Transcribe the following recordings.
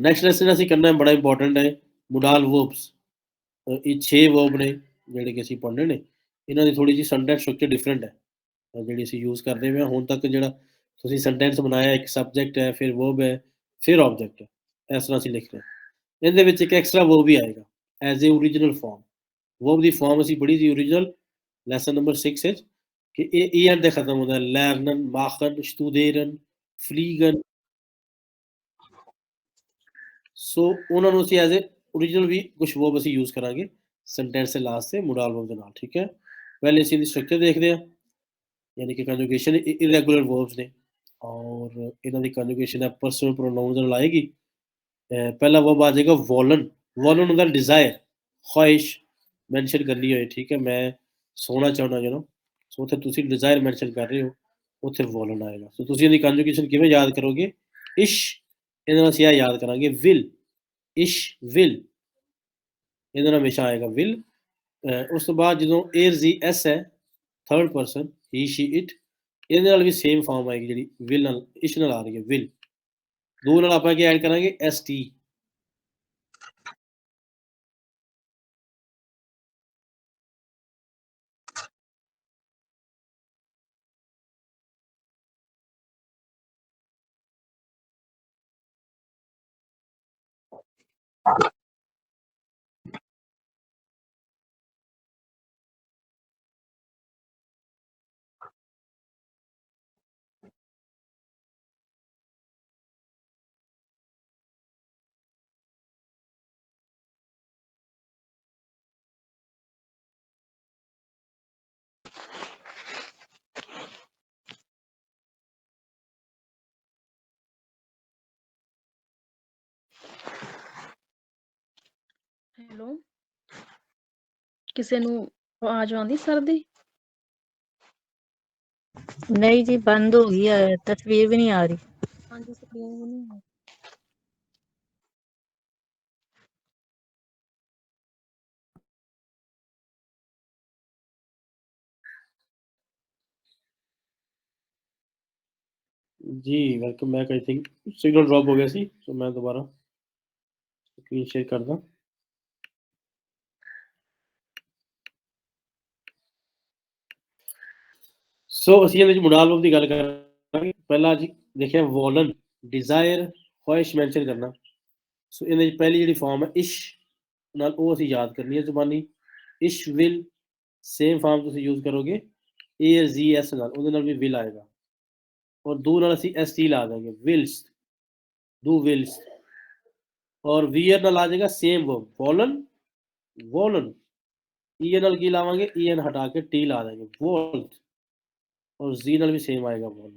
Next lesson ਅਸੀਂ ਕਰਨਾ ਹੈ ਬੜਾ ਇੰਪੋਰਟੈਂਟ ਹੈ ਮੁਡਾਲ ਵਰਬਸ ਇਹ 6 ਵਰਬ ਨੇ ਜਿਹੜੇ ਕਿ ਅਸੀਂ ਪੜ੍ਹਨੇ ਨੇ ਇਹਨਾਂ ਦੀ ਥੋੜੀ ਜੀ ਸੈਂਟੈਂਸ ਸਟਰਕਚਰ ਡਿਫਰੈਂਟ ਹੈ ਜਿਹੜੀ ਅਸੀਂ ਯੂਜ਼ ਕਰਦੇ ਹਾਂ ਹੁਣ ਤੱਕ ਜਿਹੜਾ ਤੁਸੀਂ ਸੈਂਟੈਂਸ ਬਣਾਇਆ ਇੱਕ ਸਬਜੈਕਟ ਹੈ ਫਿਰ ਵਰਬ ਹੈ ਫਿਰ ਆਬਜੈਕਟ ਹੈ ਇਸ ਤਰ੍ਹਾਂ ਅਸੀਂ ਲਿਖ ਰਹੇ ਹਾਂ ਇਹਦੇ ਵਿੱਚ ਇੱਕ ਐਕਸਟਰਾ ਵਰਬ ਵੀ ਆਏਗਾ as a origignal form verb ਦੀ ਫਾਰਮ ਅਸੀਂ ਬੜੀ ਜੀ origignal ਲੈਸਨ ਨੰਬਰ 6 ਹੈ ਕਿ ਇਹ ਇਹ ਦੇ ਖਤਮ ਹੁੰਦਾ ਲਰਨਨ ਮਾਖਨ ਸਟੂਡੇਰਨ ਫਲੀਗਨ میںالنگا یاد کرو گے یہ یاد کریں گے ول ایش ول یہ ہمیشہ آئے گا ول اس کے بعد جب اے زی ایس ہے third person he she it یہ بھی سیم فارم آئے گی جیل اش آ رہی ہے ول دو کریں گے S T Thank you. Hello ਕਿਸੇ ਨੂੰ ਆਵਾਜ਼ ਆਉਂਦੀ ਸਰ ਨਹੀਂ ਜੀ ਬੰਦ ਹੋ ਗਈ ਹੈ ਤਸਵੀਰ ਵੀ ਨਹੀਂ ਆ ਰਹੀ ਹਾਂਜੀ ਸਕਰੀਨ ਵੀ ਨਹੀਂ ਹੈ جی welcome back I think signal drop ہو گیا سی تو میں دوبارہ اسکرین شیئر کر دوں سو ابھی یہ مڈالم کی گل کریں گے پہلے دیکھیں وولن ڈیزائر کرنا سو یہ پہلی جہاں فارم ہے وہ اچھی یاد کرنی ہے زبانی یوز کرو گے ایسے آئے گا اور دوسری لا دیں گے اور آ جائے گا سیم وم وولن وولن ایئر کی لاویں گے ایئر ہٹا کے ٹی لا دیں گے ਔਰ z ਨਾਲ ਵੀ ਸੇਮ ਆਏਗਾ ਬੋਲ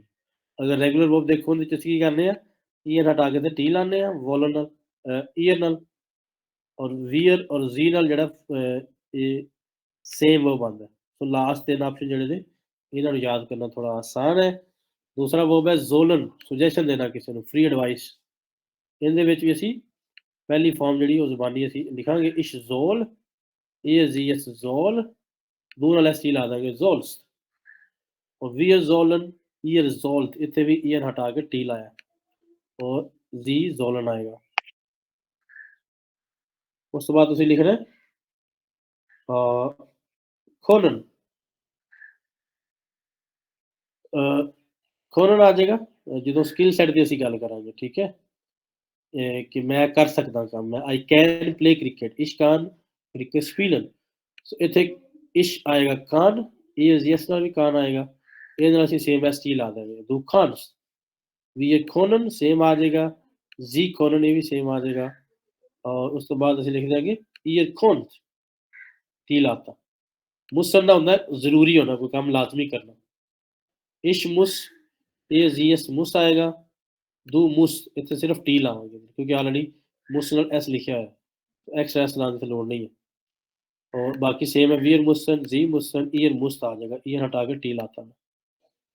ਅਗਰ ਰੈਗੂਲਰ ਵਰਬ ਦੇਖੋ ਉਹਦੇ ਚ ਅਸੀਂ ਕੀ ਕਰਨੇ ਆ ਈਅਰ ਹਟਾ ਕੇ ਤੇ ਟੀ ਲਾਣੇ ਆ ਵੋਲਨ ਨਾਲ ਈਅਰ ਨਾਲ ਔਰ ਵੀਅਰ ਔਰ z ਨਾਲ ਜਿਹੜਾ ਇਹ ਸੇਮ ਵਰਬ ਆਉਂਦਾ ਸੋ ਲਾਸਟ ਤਿੰਨ ਆਪਸ਼ਨ ਜਿਹੜੇ ਦੇ ਇਹਨਾਂ ਨੂੰ ਯਾਦ ਕਰਨਾ ਥੋੜਾ ਆਸਾਨ ਹੈ ਦੂਸਰਾ ਵਰਬ ਹੈ ਜ਼ੋਲਨ ਸੁਜੈਸ਼ਨ ਦੇਣਾ ਕਿਸੇ ਨੂੰ ਫ੍ਰੀ ਐਡਵਾਈਸ ਇਹਦੇ ਵਿੱਚ ਵੀ ਅਸੀਂ ਪਹਿਲੀ ਫਾਰਮ ਜਿਹੜੀ ਉਹ ਜ਼ਬਾਨੀ ਅਸੀਂ ਲਿਖਾਂਗੇ ਇਸ਼ਜ਼ੋਲ ਇਹ ਜ਼ੀਸ ਜ਼ੋਲ ਦੂਰ ਅਲਸਤੀ ਲਾ ਦਾਂਗੇ ਜ਼ੋਲਸ اور وی زولن ای ریزولت اتھے بھی این ہٹا کے ٹی لایا اور زی زولن آئے گا اس بعد اسی لکھ رہے کھونن کھولن آ جائے گا جدو سکل سیٹ دی اسی گل کر آجے ٹھیک ہے کہ میں کر سکتا کام میں آئی کین پلے کرکٹ اش کان کرکٹ سپیلن سو اتھے اش آئے گا کان یہ از یس نا بھی کان آئے گا سیم ایس ٹی لا دیں گے دو خانس ویئرن سیم آ جائے گا زی خونن یہ بھی سیم آ جائے گا اور اس بعد اِس لکھ دیں گے ایئر خون ٹی لاتا مسن ہوں ضروری ہونا کوئی کام لازمی کرنا زی ایس مس آئے گا دو مس ات صرف ٹی لا گے کیونکہ آپ مسلم ایس لکھا ہوا ہے لڑ نہیں ہے اور باقی سیم ہے ویئر مسنسن ایئر مست آ جائے گا ایئر e ہٹا کے ٹی لاتا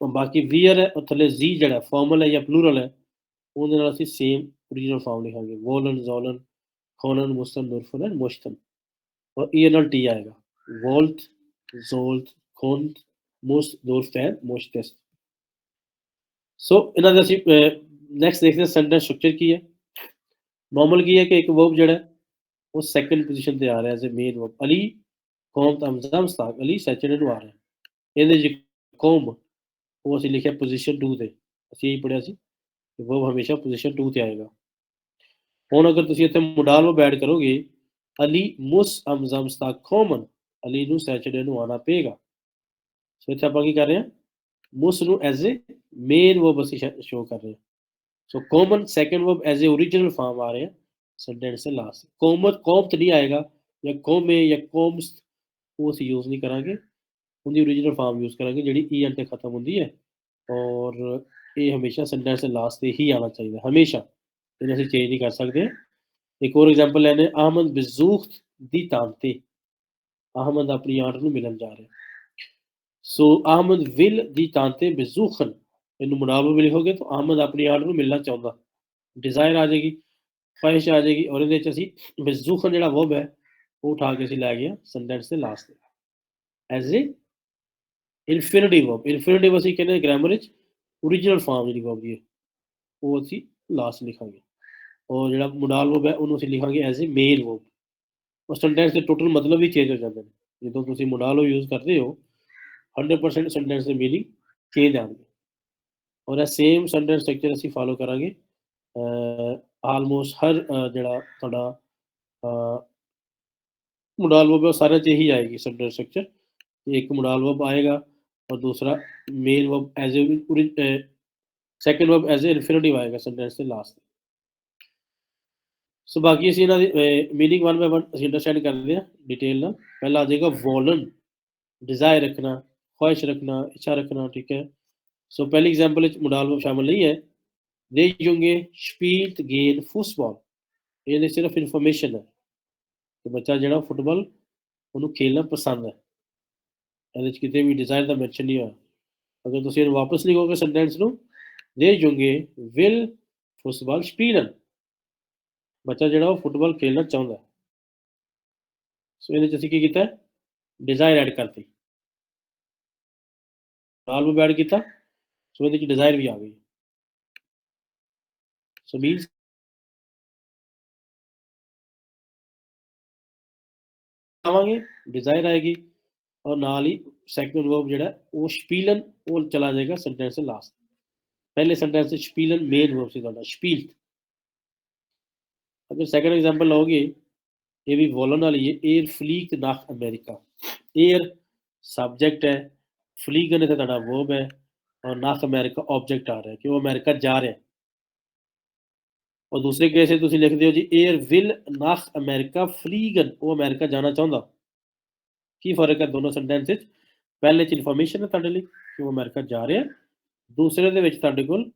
اور باقی ویئر ہے اور تھلے زی جڑا ہے فارمل ہے یا پلورل ہے اندر نال اسی سیم اوریجنل فارم لکھاں گے وولن زولن کھونن مستن نورفن اینڈ مشتن اور ای این ٹی آئے گا وولت زولت کھونت موست نورفن موشتس سو انہاں دے اسی نیکسٹ دیکھتے ہیں سینٹنس سٹرکچر کی ہے نارمل کی ہے کہ ایک ورب جڑا ہے وہ سیکنڈ پوزیشن تے آ رہا ہے ایز اے مین ورب علی قوم تمزم ساق علی سیچنڈ نو آ رہا ہے اندے جی قوم وہ اب لکھے پوزیشن ٹو سے ابھی یہی پڑھیا پوزیشن ٹو سے آئے گا مڈالو بیٹ کرو گے آنا پے گا کر رہے ہیں شو کر رہے ہیں so common second as original form آ رہے ہیں لاسٹ کومت کو نہیں آئے گا یا کومے یا کومس وہ کر کے اندر اوریجنل فارم یوز کریں گے جی ختم ہوتی ہے اور اگزامپل لینا احمد اپنی آڈر سو احمد ول دیان منافع ملو گے تو احمد اپنی نو ملنا چاہتا ڈیزائر آ جائے گی خواہش آ جائے گی اور لے گئے لاسٹ انفینٹی انفینٹی ورب ورب انفینے ہیں گرامر اوریجنل فارم جی ورب یہ وہ اسی لاسٹ لکھا گے اور جڑا مڈال ورب ہے انہوں سے لکھا گے ایز اے میل ورب اور سنٹینس کے ٹوٹل مطلب ہی چینج ہو جاتے ہیں جدو مڈال ورب یوز کرتے ہو ہنڈرڈ پرسینٹ سنٹینس کے مینگ چینج آؤ گی اور سیم سنٹینس اسی فالو کریں گے آلموسٹ ہر جڑا تھوڑا مڈال ورب ہے سارے ہی آئے گی سنٹینس اسٹرکچر ایک مڈال ورب آئے گا और दूसरा main verb as a second verb as infinitive ਆਏਗਾ ਸੈਂਟੈਂਸ ਦੇ ਲਾਸਟ ਸੋ ਬਾਕੀ ਅਸੀਂ ਇਹਨਾਂ ਦੀ ਮੀਨਿੰਗ ਵਨ ਬਾਈ ਵਨ ਅਸੀਂ ਅੰਡਰਸਟੈਂਡ ਕਰਦੇ ਹਾਂ ਡਿਟੇਲ ਨਾਲ ਪਹਿਲਾ ਆ ਜਾਏਗਾ ਵੋਲਨ ਡਿਜ਼ਾਇਰ ਰੱਖਣਾ ਖੁਆਇਸ਼ ਰੱਖਣਾ ਇੱਛਾ ਰੱਖਣਾ ਠੀਕ ਹੈ ਸੋ ਪਹਿਲੀ ਐਗਜ਼ਾਮਪਲ ਵਿੱਚ ਮੋਡਲ ਵਰਬ ਸ਼ਾਮਲ ਨਹੀਂ ਹੈ ਦੇ ਜੁਗੇ ਸਪੀਲਟ ਗੇਨ ਫੁੱਟਬਾਲ ਇਹ ਸਿਰਫ ਇਨਫੋਰਮੇਸ਼ਨ ਹੈ ਕਿ ਬੱਚਾ ਜਿਹੜਾ ਫੁੱਟਬਾਲ ਉਹਨੂੰ ਖੇਡਣਾ ਪਸੰਦ ਹੈ یہ ڈیزائر کا مینشن نہیں ہوا اگر تمہیں واپس نہیں کہ جو گے ول فٹبال سپیڈن بچہ جڑا وہ فٹبال کھیلنا چاہتا ہے سو یہ ڈیزائر ایڈ کرتی ایڈ کیا سو یہ ڈزائر بھی آ گئی سو میسے ڈیزائر آئے گی اور نال ہی سیکنڈ ورب جڑا ہے وہ شپیلن وہ چلا جائے گا سینٹینس سے لاسٹ پہلے سینٹینس سے شپیلن مین ورب سے تھوڑا شپیل اگر سیکنڈ ایگزامپل لو گے یہ بھی وولن والی ہے ایئر فلیگ ناخ امریکہ ایئر سبجیکٹ ہے فلیگ نے تھا تھوڑا ورب ہے اور ناخ امریکہ آبجیکٹ آ رہا ہے کہ وہ امریکہ جا رہے ہیں اور دوسرے کیسے تو اسی لکھ دیو جی ایئر ول ناخ امریکہ فلیگن وہ امریکہ جانا چاہوں ਕੀ ਫਰਕ ਹੈ ਦੋਨੋਂ ਸੈਂਟੈਂਸਿਸ ਪਹਿਲੇ ਚ ਇਨਫੋਰਮੇਸ਼ਨ ਹੈ ਤੁਹਾਡੇ ਲਈ ਕਿ ਉਹ ਅਮਰੀਕਾ ਜਾ ਰਿਹਾ ਦੂਸਰੇ ਦੇ ਵਿੱਚ ਤੁਹਾਡੇ ਕੋਲ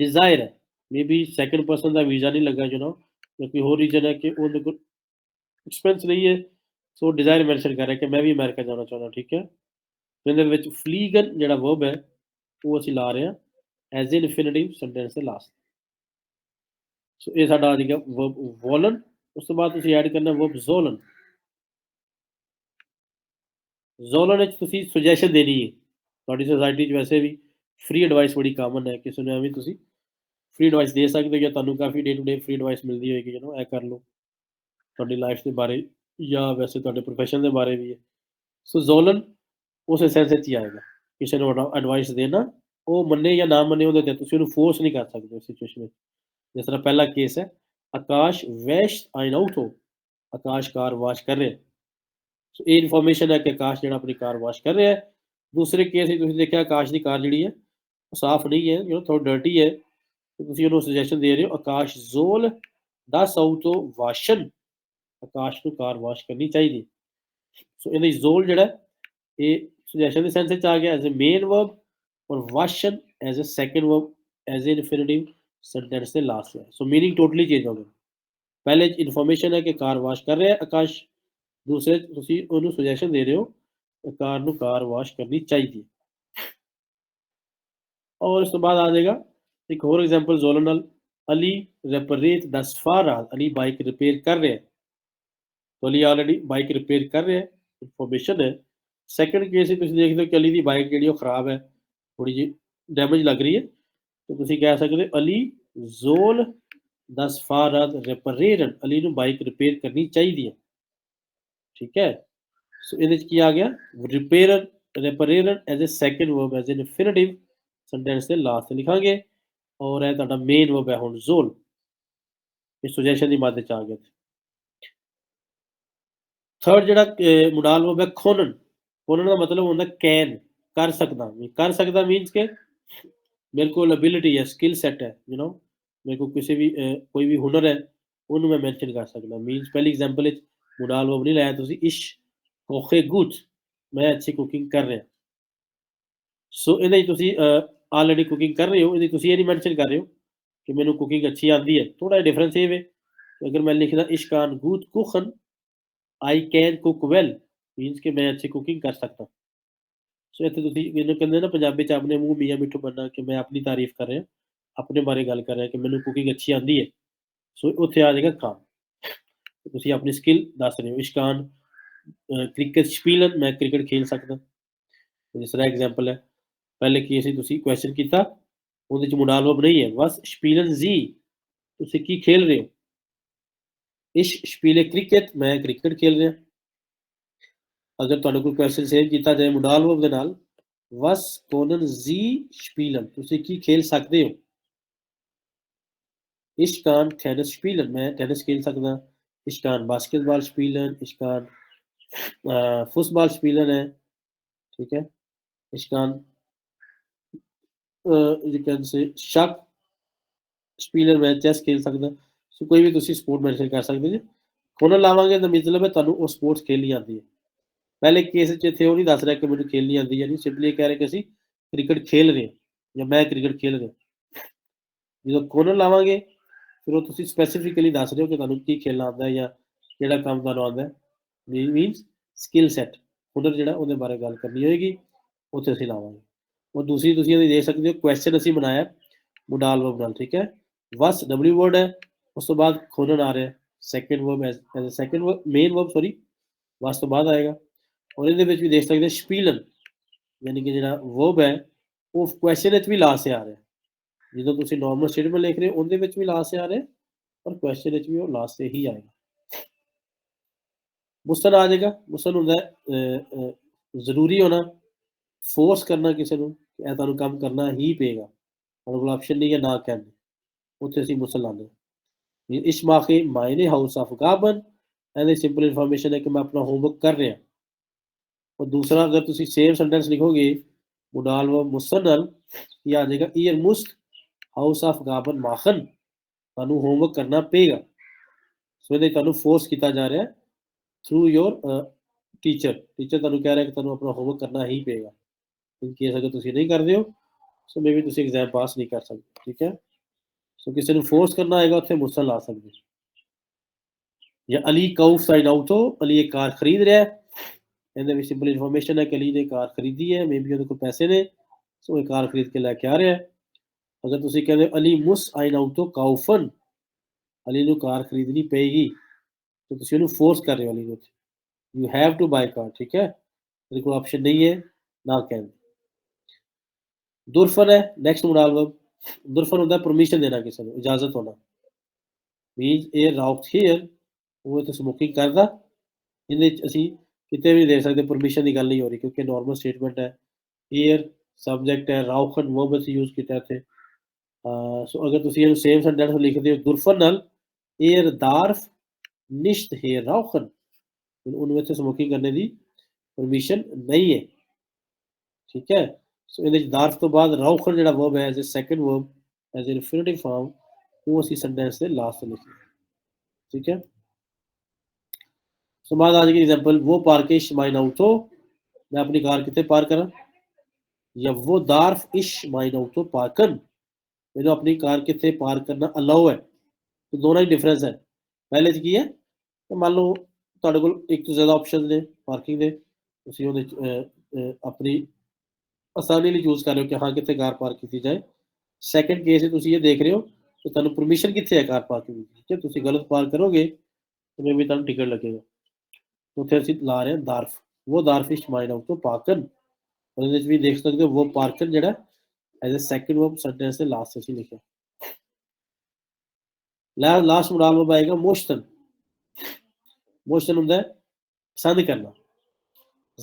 ਡਿਜ਼ਾਇਰ ਹੈ ਮੇਬੀ ਸੈਕੰਡ ਪਰਸਨ ਦਾ ਵੀਜ਼ਾ ਨਹੀਂ ਲੱਗਾ ਯੂ نو ਜਾਂ ਕੋਈ ਹੋਰ ਰੀਜ਼ਨ ਹੈ ਕਿ ਉਹਦੇ ਕੋਲ ਐਕਸਪੈਂਸ ਨਹੀਂ ਹੈ ਸੋ ਡਿਜ਼ਾਇਰ ਮੈਂਸ਼ਨ ਕਰ ਰਿਹਾ ਕਿ ਮੈਂ ਵੀ ਅਮਰੀਕਾ ਜਾਣਾ ਚਾਹੁੰਦਾ ਠੀਕ ਹੈ ਇਹਦੇ ਵਿੱਚ ਫਲੀਗਨ ਜਿਹੜਾ ਵਰਬ ਹੈ ਉਹ ਅਸੀਂ ਲਾ ਰਹੇ ਹਾਂ ਐਜ਼ ਇਨਫਿਨਿਟਿਵ ਸੈਂਟੈਂਸ ਦੇ ਲਾਸਟ ਸੋ ਇਹ ਸਾਡਾ ਆ ਵਰਬ ਵੋਲਨ ਉਸ ਤੋਂ ਬਾਅਦ ਤੁਸੀਂ ਐਡ ਕਰਨਾ ਵਰਬ ਜ਼ੋਲਨ ਜ਼ੋਨਲ ਵਿੱਚ ਤੁਸੀਂ ਸੁਜੈਸ਼ਨ ਦੇਣੀ ਹੈ ਤੁਹਾਡੀ ਸੋਸਾਇਟੀ 'ਚ ਵੈਸੇ ਵੀ ਫ੍ਰੀ ਐਡਵਾਈਸ ਬੜੀ ਕਾਮਨ ਹੈ ਕਿਸੇ ਨੂੰ ਵੀ ਤੁਸੀਂ ਫ੍ਰੀ ਐਡਵਾਈਸ ਦੇ ਸਕਦੇ ਹੋ ਜਾਂ ਤੁਹਾਨੂੰ ਕਾਫੀ day to day free advice ਮਿਲਦੀ ਹੋਏਗੀ ਜਦੋਂ ਐ ਕਰ ਲਓ ਤੁਹਾਡੀ ਲਾਈਫ ਦੇ ਬਾਰੇ ਜਾਂ ਵੈਸੇ ਤੁਹਾਡੇ profession ਦੇ ਬਾਰੇ ਵੀ ਹੈ ਸੋ ਜ਼ੋਲਨ ਉਸ ਸੈਂਸ ਵਿੱਚ ਹੀ ਆਏਗਾ ਕਿਸੇ ਨੂੰ ਐਡਵਾਈਸ ਦੇਣਾ ਉਹ ਮੰਨੇ ਜਾਂ ਨਾ ਮੰਨੇ ਉਹਦੇ ਤੇ ਤੁਸੀਂ ਉਹਨੂੰ ਫੋਰਸ ਨਹੀਂ ਕਰ ਸਕਦੇ ਉਸ ਸਿਚੁਏਸ਼ਨ ਵਿੱਚ ਜਿਸ ਤਰ੍ਹਾਂ ਪਹਿਲਾ ਕੇਸ ਹੈ ਆਕਾਸ਼ ਵੈਸ਼ ਆਈ ਹੋ ਆਕਾਸ਼ ਕਾਰ ਵਾਸ਼ ਕਰ ਰਿਹਾ سو یہ انفارمیشن ہے کہ آکاش جا اپنی کار واش کر رہا ہے دوسرے کے دیکھ آکاش کی کار جیڑی ہے صاف نہیں ہے جو تھوڑی ڈرٹی ہے سجیشن دے رہے ہو آکاش زول ڈا سؤ واشن آکاش کو کار واش کرنی چاہیے سو یہ زون جہاں یہ سینس آ گیا ایز اے مین ورب اور واشن as a second verb as a last ہے سو میمنگ ٹوٹلی چینج ہو گئی پہلے انفارمیشن ہے کہ کار واش کر رہے ہیں آکاش دوسرے تو سجیشن دے رہے ہو کار کار واش کرنی چاہیے اور اس کے بعد آ جائے گا ایک ہوگزامپل زولن نال الی رپرسا رات الی بائک رپے کر رہے ہیں تو علی آلری بائک رپے کر رہا ہے سیکنڈ کیس سے دیکھتے ہو کہ علی دی بائک جہی وہ خراب ہے تھوڑی جی ڈیمج لگ رہی ہے تو تھی کہہ سکتے علی زول دس علی نو بائک رپے کرنی چاہیے ٹھیک ہے لکھا گیا اور مڈال ورب ہے مطلب کر سکدا مینز کہ میرے کو کسی بھی کوئی بھی ہنر ہے میں مینشن کر سکتا مینس ایگزامپل ہے منڈال وب نہیں لایا تو عش کو گوچ میں اچھی کوکنگ کر رہا سو یہ آلریڈی کوکنگ کر رہے جی، ہو جی یہ مینشن کر رہے ہو کہ مجھے کوکنگ اچھی آتی ہے تھوڑا جہا ڈفرنس یہ اگر میں لکھتا ہوں عشقان گوت کو I can cook well means کہ میں اچھی کوکنگ کر سکتا سو اتنے کہتے نا پابی سے اپنے منہ میم میٹھو بننا کہ میں اپنی تعریف کر رہا ہوں اپنے بارے گی کر رہا کہ میم کوکنگ اچھی آتی ہے سو اتنے آ جائے گا کھانا اپنی سکل دس رہے ہوشکان میں ککٹ کھیل سنتا سر ایگزامپل ہے پہلے کیسچن کیا نہیں ہے کھیل رہے ہوتا مڈالوسن کی کھیل سکتے ہوشکان میں ٹینس کھیل سک اسکان باسکٹ بال سپیلر اسکان فٹ بال سپیلر ہے ٹھیک ہے اس کان سے شکلر میں چیس کھیل سر کوئی بھی کر سکتے جی کھنر لاواں مطلب ہے تعلق وہ سپورٹس کھیلنی آتی ہے پہلے کیس چی دس رہے کہ مجھے کھیلنی آتی ہے یا نہیں سمپلی کہہ رہے کہ اِسی کرکٹ کھیل رہے یا میں کٹ کھیل رہا ہوں جی کھنر لوگ پھر وہ تھی سپیسیفکلی دس رہے ہو کہ تکلنا آتا ہے یا کہڑا کام کرنا آتا ہے مینس اسکل سیٹ ہنر جا کے بارے گا کرنی ہوئے گی اسے اُسی لاواں اور دوسری تھی دیکھ سکتے ہو کوشچن اُسی بنایا موڈال ووب نال ٹھیک ہے بس ڈبلو ورڈ ہے اس کے بعد خونر آ رہا ہے second verb as as a second main verb سواری وس تو بعد آئے گا اور یہ دیکھ سکتے شپیلن یعنی کہ جاو ہے وہ کوشچن اچھ بھی لاس سے آ رہا ہے جس نارمل سٹیڈمنٹ لکھ رہے ہونے لاسٹ آ رہے ہیں اور کوشچن بھی لاسٹ ہی آئے گا مسن آ جائے گا مسن ہوں ضروری ہونا فورس کرنا تھو کرنا ہی پے گا آپشن نہیں ہے نہ کہ مسل لے اس معاقی مائنے ہاؤس آف گابن سمپل انفارمیشن ہے کہ میں اپنا ہوم ورک کر رہا اور دوسرا اگر سیم سنٹینس لکھو گے مڈال و مسن یہ آ جائے گا ਹਾਊਸ ਆਫ ਗਾਬਨ ਮਾਖਨ ਤੁਹਾਨੂੰ ਹੋਮਵਰਕ ਕਰਨਾ ਪਏਗਾ ਸੋ ਇਹਦੇ ਤੁਹਾਨੂੰ ਫੋਰਸ ਕੀਤਾ ਜਾ ਰਿਹਾ ਥਰੂ ਯੋਰ ਟੀਚਰ ਟੀਚਰ ਤੁਹਾਨੂੰ ਕਹਿ ਰਿਹਾ ਕਿ ਤੁਹਾਨੂੰ ਆਪਣਾ ਹੋਮਵਰਕ ਕਰਨਾ ਹੀ ਪਏਗਾ ਇਨ ਕੇਸ ਅਗਰ ਤੁਸੀਂ ਨਹੀਂ ਕਰਦੇ ਹੋ ਸੋ ਮੇਬੀ ਤੁਸੀਂ ਐਗਜ਼ਾਮ ਪਾਸ ਨਹੀਂ ਕਰ ਸਕਦੇ ਠੀਕ ਹੈ ਸੋ ਕਿਸੇ ਨੂੰ ਫੋਰਸ ਕਰਨਾ ਆਏਗਾ ਉੱਥੇ ਮੁਸਲ ਆ ਸਕਦੇ ਜਾਂ ਅਲੀ ਕਾਊਫ ਸਾਈਡ ਆਊਟ ਹੋ ਅਲੀ ਇਹ ਕਾਰ ਖਰੀਦ ਰਿਹਾ ਹੈ ਇਹਦੇ ਵਿੱਚ ਸਿੰਪਲ ਇਨਫੋਰਮੇਸ਼ਨ ਹੈ ਕਿ ਅਲੀ ਨੇ ਕਾਰ ਖਰੀਦੀ ਹੈ ਮੇਬੀ ਉਹਦੇ ਕੋਲ ਪੈਸੇ ਨੇ ਸੋ ਇਹ ਕਾਰ ਖਰੀਦ ਕੇ ਲੈ ਕੇ ਆ ਰਿਹਾ ਹੈ اگر مس آئی ناؤ تو کاؤفن علی نو کار خریدنی پے گی تو فورس کر رہے ہوئے کار ٹھیک ہے نہیں ہے پرمیشن دینا کسی نے اجازت ہونا میس اے راؤ ہیئر وہ تو سموکنگ دا یہ اسی کتنے بھی دے سکتے پرمیشن کی گل نہیں ہو رہی کیونکہ نارمل سٹیٹمنٹ ہے ہیئر سبجیکٹ ہے راؤفنڈ یوز کیا اتنا سو اگر لکھتے ہونے لاسٹ لکھیں سم آ جائیے اگزامپل وہ پارک مائنو میں اپنی کار کتنے پار کرا یا پارکن ਜਦੋਂ ਆਪਣੀ ਕਾਰ ਕਿੱਥੇ ਪਾਰਕ ਕਰਨਾ ਅਲਾਉ ਹੈ ਤੇ ਦੋਨਾਂ ਹੀ ਡਿਫਰੈਂਸ ਹੈ ਪਹਿਲੇ ਚ ਕੀ ਹੈ ਕਿ ਮੰਨ ਲਓ ਤੁਹਾਡੇ ਕੋਲ ਇੱਕ ਤੋਂ ਜ਼ਿਆਦਾ ਆਪਸ਼ਨ ਨੇ ਪਾਰਕਿੰਗ ਦੇ ਤੁਸੀਂ ਉਹਦੇ ਆਪਣੀ ਆਸਾਨੀ ਲਈ ਯੂਜ਼ ਕਰ ਰਹੇ ਹੋ ਕਿ ਹਾਂ ਕਿੱਥੇ ਕਾਰ ਪਾਰਕ ਕੀਤੀ ਜਾਏ ਸੈਕੰਡ ਕੇਸ ਹੈ ਤੁਸੀਂ ਇਹ ਦੇਖ ਰਹੇ ਹੋ ਕਿ ਤੁਹਾਨੂੰ ਪਰਮਿਸ਼ਨ ਕਿੱਥੇ ਹੈ ਕਾਰ ਪਾਰਕਿੰਗ ਦੀ ਕਿ ਤੁਸੀਂ ਗਲਤ ਪਾਰਕ ਕਰੋਗੇ ਤੇ ਵੀ ਤੁਹਾਨੂੰ ਟਿਕਟ ਲੱਗੇਗਾ ਉੱਥੇ ਅਸੀਂ ਲਾ ਰਹੇ ਹਾਂ ਦਾਰਫ ਉਹ ਦਾਰਫ ਇਸ ਇਸ਼ਮਾਈਲ ਆਊਟ ਤੋਂ ਪਾਰਕਨ ਉਹਦੇ ਵਿੱਚ ਵੀ ਦੇਖ ਸਕਦੇ ਹੋ ਉਹ ਪਾਰਕਨ ਜਿਹੜਾ ایز اے سیکنڈ ورب سٹر سے لاسٹ سے لکھا لاسٹ مڈال ورب آئے گا موشتن موشتن ہوتا ہے پسند کرنا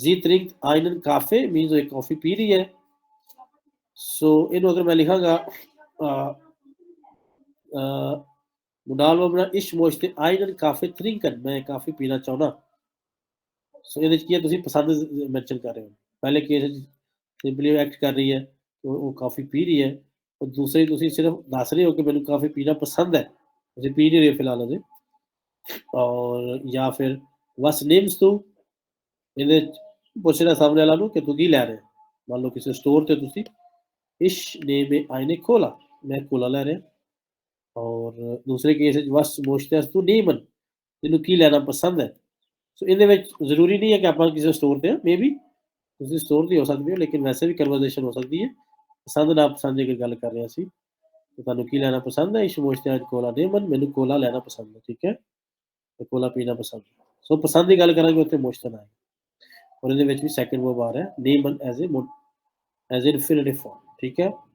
زی ترنگ آئینن کافے مینز ایک کافی پی رہی ہے سو انہوں اگر میں لکھا گا مڈال ورب نا اش موشتے آئینن کافے ترنگ کر میں کافی پینا چاہنا سو انہوں نے کیا تو پسند مینچن کر رہے ہیں پہلے کیسے سمپلی ایکٹ کر رہی ہے وہ کافی پی رہی ہے اور دوسری دوسری صرف ناصری ہو کے میرے کافی پینا پسند ہے اسے پی نہیں رہے ہے فی الحال اسے اور یا پھر وس نیمس تو انہیں پوچھ رہا سامنے والا کہ تو کی لے رہے مان لو کسی سٹور تے تسی اس نیم آئینے کھولا میں کھولا لے رہے اور دوسرے کیس وچ وس موشتے اس تو نیمن تینو کی لینا پسند ہے سو ان دے ضروری نہیں ہے کہ آپ کسی سٹور تے مے بی کسی سٹور دی ہو سکتی ہے لیکن ویسے بھی کنورزیشن ہو سکتی ہے ਪਸੰਦ ਨਾ ਪਸੰਦ ਦੀ ਗੱਲ ਕਰ ਰਿਹਾ ਸੀ ਤੁਹਾਨੂੰ ਕੀ ਲੈਣਾ ਪਸੰਦ ਹੈ ਇਸ਼ੂ ਮੋਸ਼ਤੇ ਅੱਜ ਕੋਲਾ ਦੇ ਮਨ ਮੈਨੂੰ ਕੋਲਾ ਲੈਣਾ ਪਸੰਦ ਹੈ ਠੀਕ ਹੈ ਤੇ ਕੋਲਾ ਪੀਣਾ ਪਸੰਦ ਸੋ ਪਸੰਦ ਦੀ ਗੱਲ ਕਰਾਂਗੇ ਉੱਥੇ ਮੋਸ਼ਤਨ ਆਏ ਔਰ ਇਹਦੇ ਵਿੱਚ ਵੀ ਸੈਕੰਡ ਵਰਬ ਆ ਰਿਹਾ name as a as a infinitive form ਠੀਕ ਹੈ